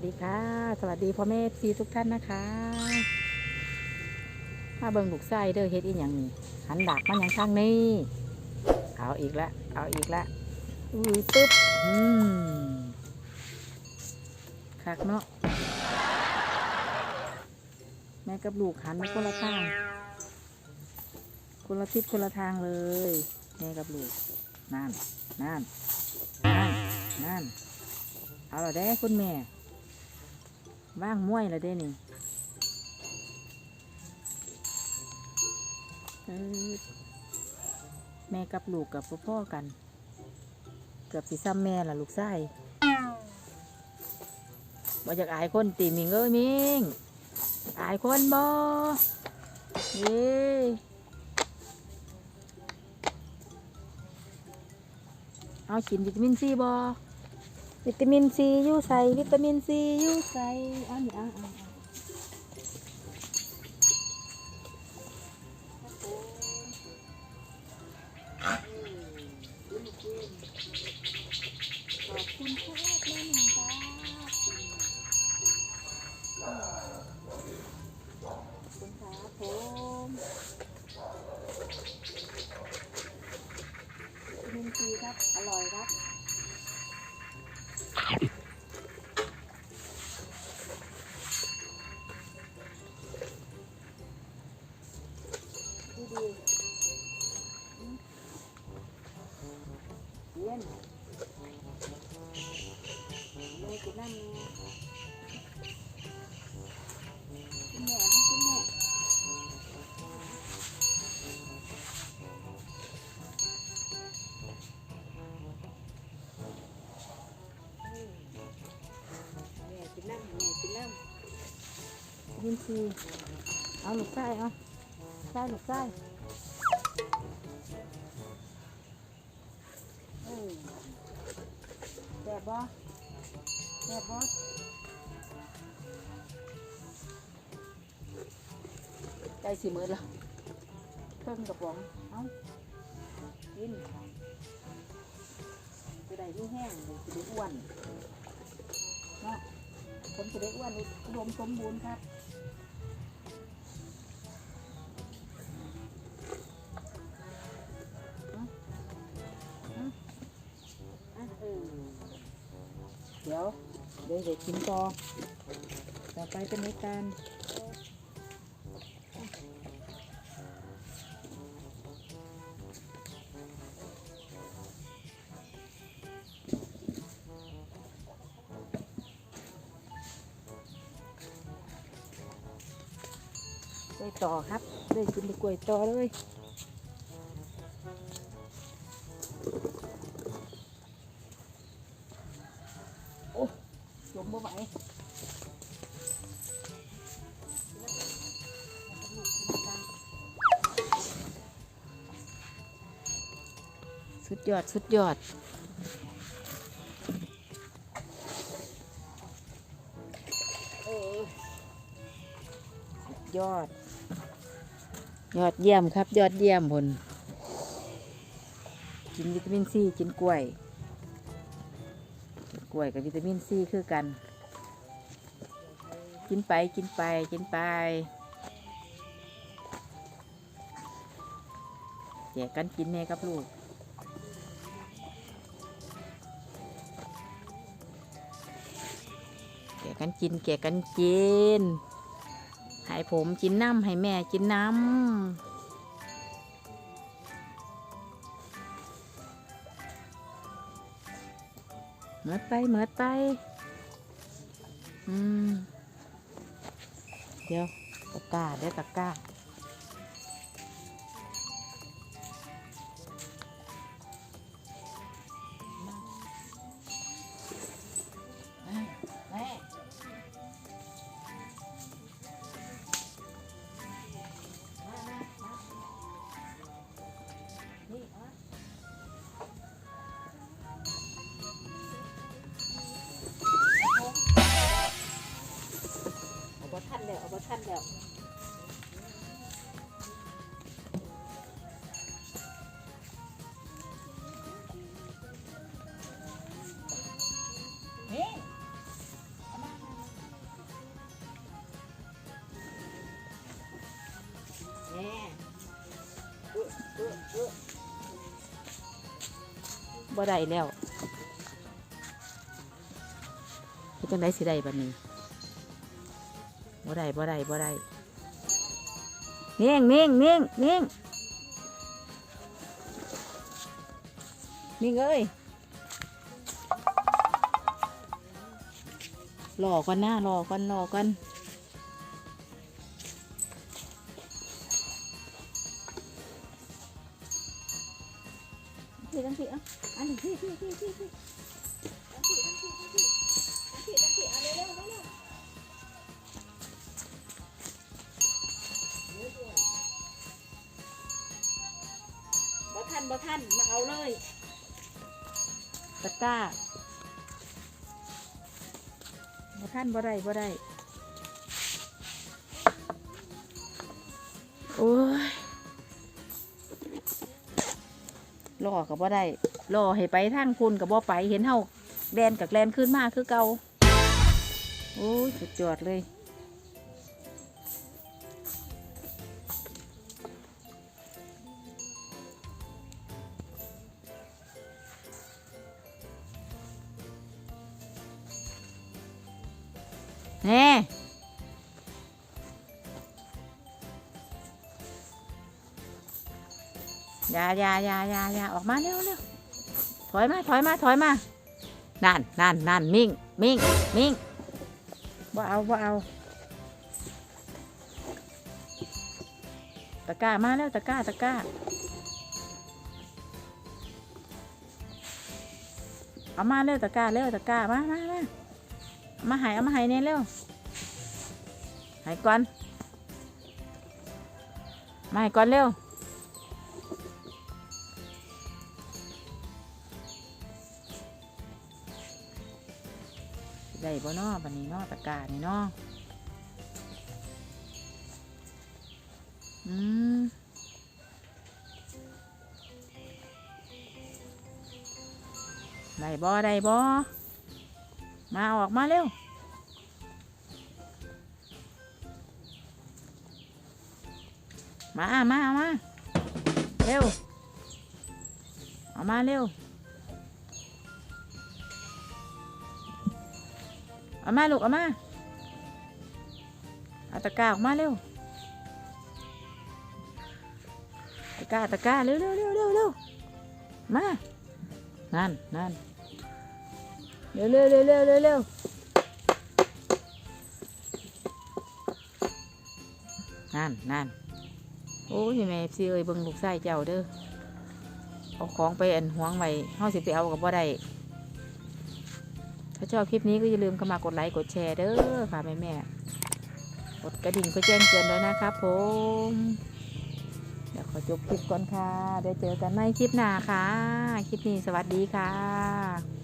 สวัสดีค่ะ สวัสดีพ่อแม่ซีทุกท่านนะคะ มาเบิ่งลูกไส้เด้อเฮ็ดอีหยังนี่หันดากมันยังข้างนี้เอาอีกละเอาอีกละอุ้ยปึ๊บอืมคักเนาะแม่กับลูกหันไปคนละทางคนละทิศคนละทางเลยแม่กับลูกนั่นนั่นนั่นนั่นเอาละเด้คุณแม่ ว่างมวยและเด้นี่แม่กับลูกกับพ่อกัน เกือบสิซ้ำแม่ล่ะลูกไส้บ่อยากอายคนตีมิงเอ้ยมิงอายคนบ่เย้เอากินวิตามินซีบ่ วิตามินซีอยู่ใส่วิตามินซีอยู่ใส่อันนี้อะอะอะขอบคุณครับแม่หนึ่งครับขอบคุณครับผมวิตาครับ อร่อยครับ เย็นแม่กินน้ำแม่กินแม่นะกินแม่แม่กิ บบ่แซ่บบ่ใจสิมือละเครื่องกระป๋อง เอ้ากินจะได้ที่แห้งจะได้อ้วนเนาะผมจะได้อ้วนอุดมสมบูรณ์ครับ เดี๋ยวกินต่อต่อไปเป็นในการกล้วยต่อครับ ได้กินกล้วยต่อเลย สุดยอด สุดยอด ยอด ยอดเยี่ยมครับ ยอดเยี่ยมผลกินวิตามินซีกินกล้วย กล้วยกับวิตามินซีคือกัน กินไปกินไปกินไปแจกกันกินแม่กับลูก กันกินแกะกันกินให้ผมกินน้ำให้แม่กินน้ำเหมือดไปเหมือดไป อืม เดี๋ยวตะกร้าเดี๋ยวตะกร้า บ่ได้แล้วเฮ็ดจังไดสิได้บัดนี้บ่ได้บ่ได้บ่ได้เนิ่งเนิ่งเนิ่งเนิ่งนิ่งเอ้ยรอก่อนหนะรอก่อนรอก่อน อันนี้พี่พี่พี่พี่ตั้งพี่ตั้งพี่ตั้งพี่ตั้งพี่ตั้งพี่เอาเร็วเร็วเร็วเร็วบ่ทันบ่ทันมาเอาเลยตะกร้าบ่ทันบ่ได้บ่ได้โอ้ยรอกับบ่ได้ รอให้ไปทางคุณกับบ่ไปเห็นเฮาแดนกับแลนขึ้นมาคือเก่าโอ้ยสุดยอดเลย แน่ยายายายายาออกมาเร็วเร็ว ถอยมาถอยมาถอยมานั่นนั่นนั่นมิ่งมิ่งมิ่งบ่เอาบ่เอาตะกร้ามาแล้วตะกร้าตะกร้าเอามาเร็วตะกร้าเร็วตะกร้ามามามาเอามาใหายเอามาใหายเนี่ยเร็วใหายก่อนมาใหายก่อนเร็ว ได้บ่นอบันนี้นอตะกร้านี่นออืมได้บ่ได้บ่มาออกมาเร็วมา มา มา เร็วเอามาเร็ว เอามาลูกเอามาเอาตะกร้าออกมาเร็วตะกร้าตะกร้าเร็วเร็วเร็วเร็วเร็วมานั่นนั่นเร็วเร็วเร็วเร็วเร็วเร็วนั่นนั่นโอ้ยแม่ซีเอ้ยเบิ่งลูกไส้เจ้าเด้อเอาของไปอันหวงไว้เฮาสิไปเอากับบ่ได้ ถ้าชอบคลิปนี้ก็อย่าลืมเข้ามากดไลค์กดแชร์เด้อค่ะแม่แม่กดกระดิ่งเพื่อแจ้งเตือนด้วยนะครับผมเดี๋ยวขอจบคลิปก่อนค่ะเดี๋ยวเจอกันในคลิปหน้าค่ะ คลิปนี้สวัสดีค่ะ